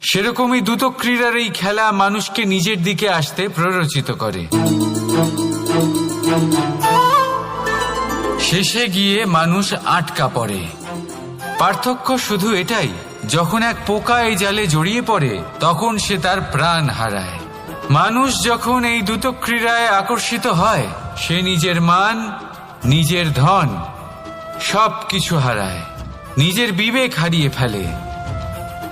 সেরকমই দ্রুত ক্রীড়ার এই খেলা মানুষকে নিজের দিকে আসতে প্ররোচিত করে। শেষে গিয়ে মানুষ আটকা পড়ে। পার্থক্য শুধু এটাই, যখন এক পোকা এই জালে জড়িয়ে পড়ে, তখন সে তার প্রাণ হারায়। মানুষ যখন এই দ্রুত ক্রীড়ায় আকর্ষিত হয়, সে নিজের মান, নিজের ধন সব কিছু হারায়। নিজের বিবেক হারিয়ে ফেলে।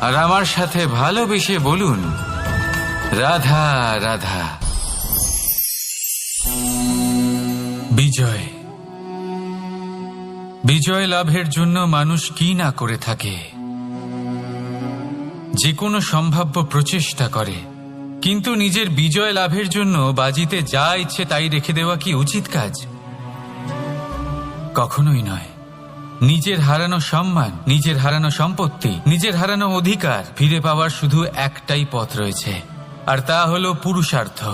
আর আমার সাথে ভালোবেসে বলুন, রাধা রাধা। বিজয়। বিজয় লাভের জন্য মানুষ কি না করে থাকে? যে কোনো সম্ভাব্য প্রচেষ্টা করে, কিন্তু নিজের বিজয় লাভের জন্য বাজিতে যা ইচ্ছে তাই রেখে দেওয়া কি উচিত কাজ? কখনোই নয়। নিজের হারানো সম্মান, নিজের হারানো সম্পত্তি, নিজের হারানো অধিকার ফিরে পাওয়ার শুধু একটাই পথ রয়েছে। আর তা হলো পুরুষার্থ।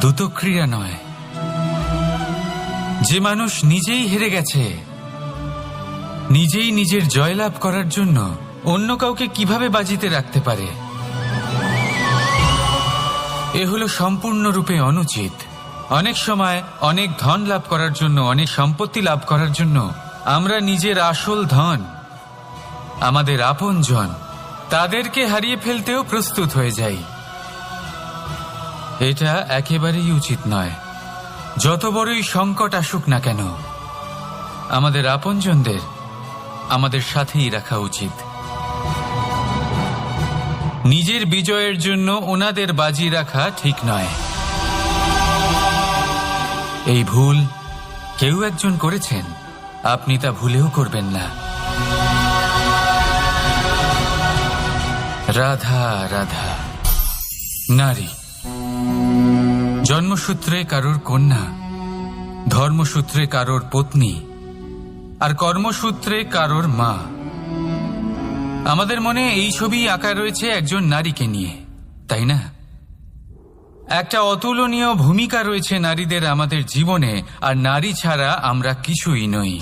দ্রুত ক্রিয়া নয়। যে মানুষ নিজেই হেরে গেছে, নিজেই নিজের জয়লাভ করার জন্য অন্য কাউকে কীভাবে বাজিতে রাখতে পারে? এ হলো সম্পূর্ণরূপে অনুচিত। অনেক সময় অনেক ধন লাভ করার জন্য, অনেক সম্পত্তি লাভ করার জন্য আমরা নিজের আসল ধন, আমাদের আপনজন তাদেরকে হারিয়ে ফেলতেও প্রস্তুত হয়ে যাই। এটা একেবারেই উচিত নয়। যত বড়ই সংকট আসুক না কেন, আমাদের আপনজনদের আমাদের সাথেই রাখা উচিত। নিজের বিজয়ের জন্য ওনাদের বাজি রাখা ঠিক নয়। এই ভুল কেউ একজন করেছেন। আপনি তা ভুলেও করবেন না। রাধা রাধা। নারী। জন্মসূত্রে কারোর কন্যা, ধর্মসূত্রে কারোর পত্নী, আর কর্মসূত্রে কারোর মা। আমাদের মনে এই ছবি আঁকা রয়েছে একজন নারীকে নিয়ে, তাই না? একটা অতুলনীয় ভূমিকা রয়েছে নারীদের আমাদের জীবনে, আর নারী ছাড়া আমরা কিছুই নই।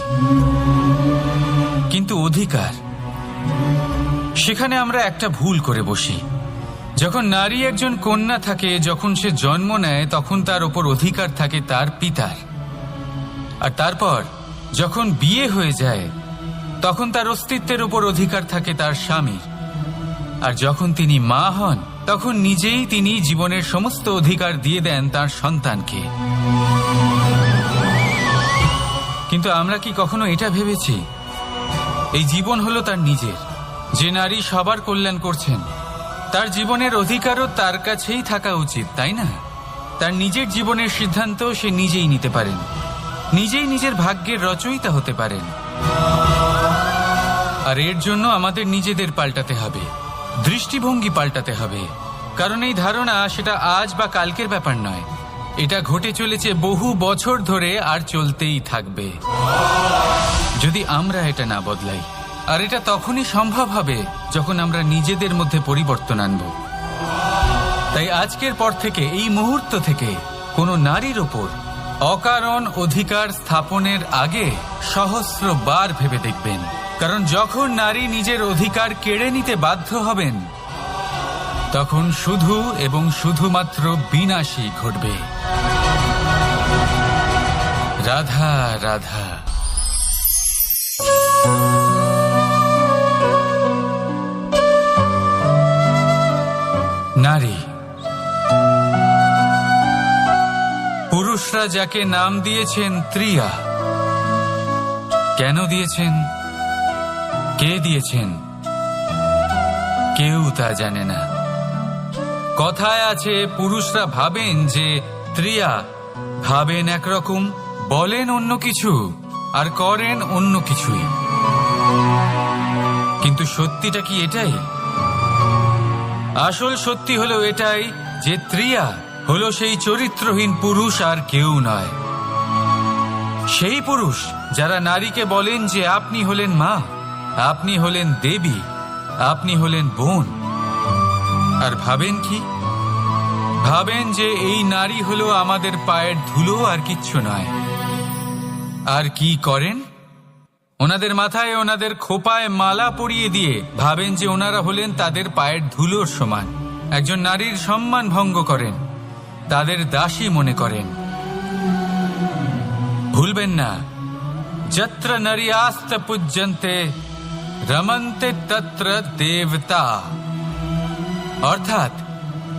কিন্তু অধিকার। সেখানে আমরা একটা ভুল করে বসি। যখন নারী একজন কন্যা থাকে, যখন সে জন্ম নেয়, তখন তার ওপর অধিকার থাকে তার পিতার। আর তারপর, যখন বিয়ে হয়ে যায়, তখন তার অস্তিত্বের ওপর অধিকার থাকে তার স্বামীর। আর যখন তিনি মা হন তখন নিজেই তিনি জীবনের সমস্ত অধিকার দিয়ে দেন তার সন্তানকে। কিন্তু আমরা কি কখনো এটা ভেবেছি? এই জীবন হলো তার নিজের। যে নারী সবার কল্যাণ করছেন, তার জীবনের অধিকারও তার কাছেই থাকা উচিত, তাই না? তার নিজের জীবনের সিদ্ধান্ত সে নিজেই নিতে পারেন। নিজেই নিজের ভাগ্যের রচয়িতা হতে পারেন। আর এর জন্য আমাদের নিজেদের পাল্টাতে হবে। দৃষ্টিভঙ্গি পাল্টাতে হবে। কারণ এই ধারণা সেটা আজ বা কালকের ব্যাপার নয়। এটা ঘটে চলেছে বহু বছর ধরে আর চলতেই থাকবে। যদি আমরা এটা না বদলাই, আর এটা তখনই সম্ভব হবে যখন আমরা নিজেদের মধ্যে পরিবর্তন আনব। তাই আজকের পর থেকে, এই মুহূর্ত থেকে কোনো নারীর ওপর অকারণ অধিকার স্থাপনের আগে সহস্র বার ভেবে দেখবেন। কারণ যখন নারী নিজের অধিকার কেড়ে নিতে বাধ্য হবেন তখন শুধু এবং শুধুমাত্র বিনাশই ঘটবে। রাধা রাধা। নারী। পুরুষরা যাকে নাম দিয়েছেন ত্রিয়া, কেন দিয়েছেন? কে দিয়েছেন? কেউ তা জানে না। কথায় আছে, পুরুষরা ভাবেন যে ত্রিয়া। ভাবেন একরকম, বলেন অন্য কিছু, আর করেন অন্য কিছুই। কিন্তু সত্যিটা কি এটাই? আসল সত্যি হলো এটাই যে ত্রিয়া হলো সেই চরিত্রহীন পুরুষ আর কেউ নয়। সেই পুরুষ যারা নারীকে বলেন যে আপনি হলেন মা, আপনি হলেন দেবী, আপনি হলেন বোন আর ভাবেন কি? ভাবেন যে এই নারী হলো আমাদের পায়ের ধুলো আর কিচ্ছু নয়। আর কি করেন? ওনাদের মাথায় ওনাদের খোপায় মালা পরিয়ে দিয়ে ভাবেন যে ওনারা হলেন তাদের পায়ের ধুলোর সমান। একজন নারীর সম্মান ভঙ্গ করেন, তাদের দাসী মনে করেন। ভুলবেন না। যত্র নারী আস্ত পূজ্যন্তে, রমন্তে তত্র দেবতা। অর্থাৎ,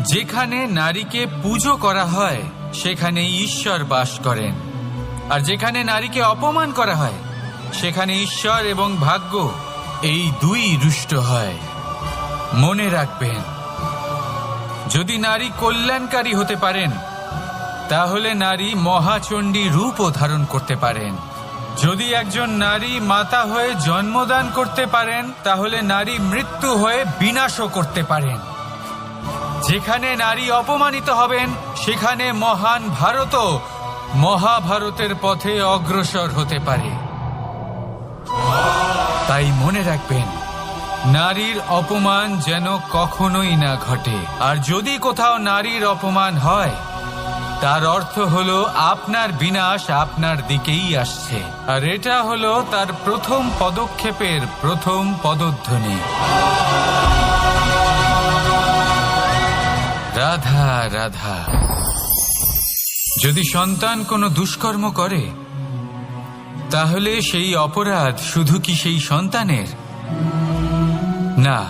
যেখানে নারীকে পুজো করা হয় সেখানে ঈশ্বর বাস করেন। আর যেখানে নারীকে অপমান করা হয়, সেখানে ঈশ্বর এবং ভাগ্য এই দুই রুষ্ট হয়। মনে রাখবেন, যদি নারী কল্যাণকারী হতে পারেন, তাহলে নারী মহাচণ্ডী রূপও ধারণ করতে পারেন। যদি একজন নারী মাতা হয়ে জন্মদান করতে পারেন, তাহলে নারী মৃত্যু হয়ে বিনাশও করতে পারেন। যেখানে নারী অপমানিত হবেন, সেখানে মহান ভারতও মহাভারতের পথে অগ্রসর হতে পারে। তাই মনে রাখবেন, নারীর অপমান যেন কখনোই না ঘটে। আর যদি কোথাও নারীর অপমান হয়, তার অর্থ হলো আপনার বিনাশ আপনার দিকেই আসছে। আর এটা হলো তার প্রথম পদক্ষেপের প্রথম পদধ্বনি। রাধা রাধা। যদি সন্তান কোনো দুষ্কর্ম করে, তাহলে সেই অপরাধ শুধু কি সেই সন্তানের? না।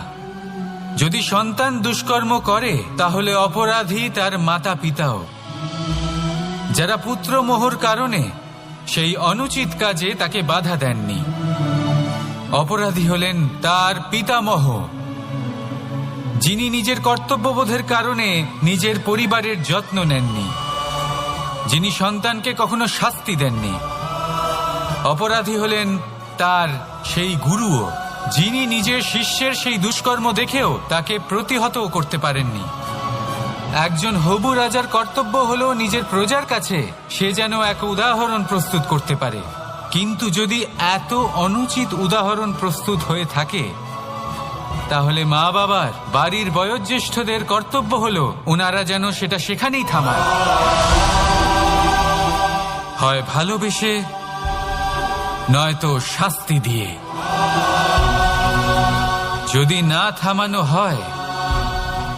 যদি সন্তান দুষ্কর্ম করে, তাহলে অপরাধী তার মাতা পিতাও যারা পুত্র মোহর কারণে সেই অনুচিত কাজে তাকে বাধা দেননি। অপরাধী হলেন তার পিতামহ। যিনি নিজের কর্তব্যবোধের কারণে নিজের পরিবারের যত্ন নেননি, যিনি সন্তানকে কখনো শাস্তি দেননি, অপরাধী হলেন তার সেই গুরুও, যিনি নিজের শিষ্যের সেই দুষ্কর্ম দেখেও তাকে প্রতিহতও করতে পারেননি। একজন হবু রাজার কর্তব্য হলো নিজের প্রজার কাছে সে যেন এক উদাহরণ প্রস্তুত করতে পারে। কিন্তু যদি এত অনুচিত উদাহরণ প্রস্তুত হয়ে থাকে তাহলে মা বাবার বাড়ির বয়োজ্যেষ্ঠদের কর্তব্য হলো ওনারা যেন সেটা সেখানেই থামায়। হয় ভালোবেসে, নয়তো শাস্তি দিয়ে। যদি না থামানো হয়,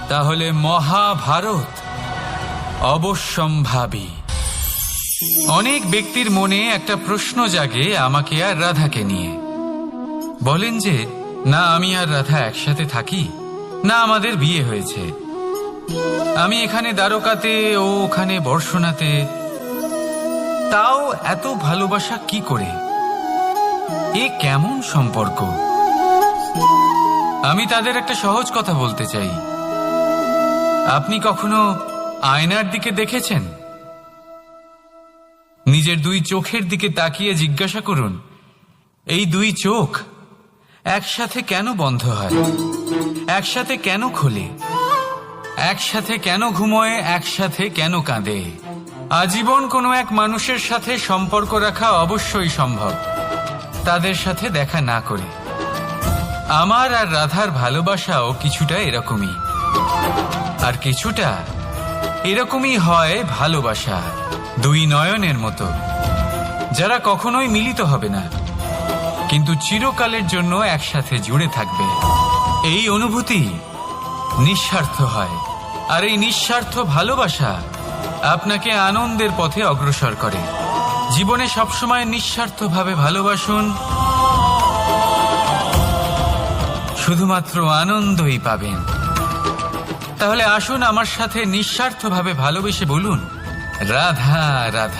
তাহলে মহাভারত অবশ্যম্ভাবী। অনেক ব্যক্তির মনে একটা প্রশ্ন জাগে আমাকে আর রাধাকে নিয়ে। বলেন যে না, আমি আর রাধা একসাথে থাকি। না, আমাদের বিয়ে হয়েছে। আমি এখানে দ্বারকাতে ও ওখানে বর্ষণাতে তাও এত ভালোবাসা কি করে? এ কেমন সম্পর্ক? আমি তাদের একটা সহজ কথা বলতে চাই। আপনি কখনো আয়নার দিকে দেখেছেন? নিজের দুই চোখের দিকে তাকিয়ে জিজ্ঞাসা করুন, এই দুই চোখ একসাথে কেন বন্ধ হয়? একসাথে কেন খোলে? একসাথে কেন ঘুমোয়? একসাথে কেন কাঁদে? আজীবন কোনো এক মানুষের সাথে সম্পর্ক রাখা অবশ্যই সম্ভব। তাদের সাথে দেখা না করে। আমার আর রাধার ভালোবাসাও কিছুটা এরকমই। আর কিছুটা এরকমই হয় ভালোবাসা, দুই নয়নের মতো, যারা কখনোই মিলিত হবে না। কিন্তু চিরকালের জন্য একসাথে জুড়ে থাকবে। এই অনুভূতি নিঃস্বার্থ হয়। আর এই নিঃস্বার্থ ভালোবাসা আপনাকে আনন্দের পথে অগ্রসর করে। জীবনে সবসময় নিঃস্বার্থভাবে ভালোবাসুন। শুধুমাত্র আনন্দই পাবেন। তাহলে আসুন আমার সাথে নিঃস্বার্থভাবে ভালোবেসে বলুন, রাধা রাধা।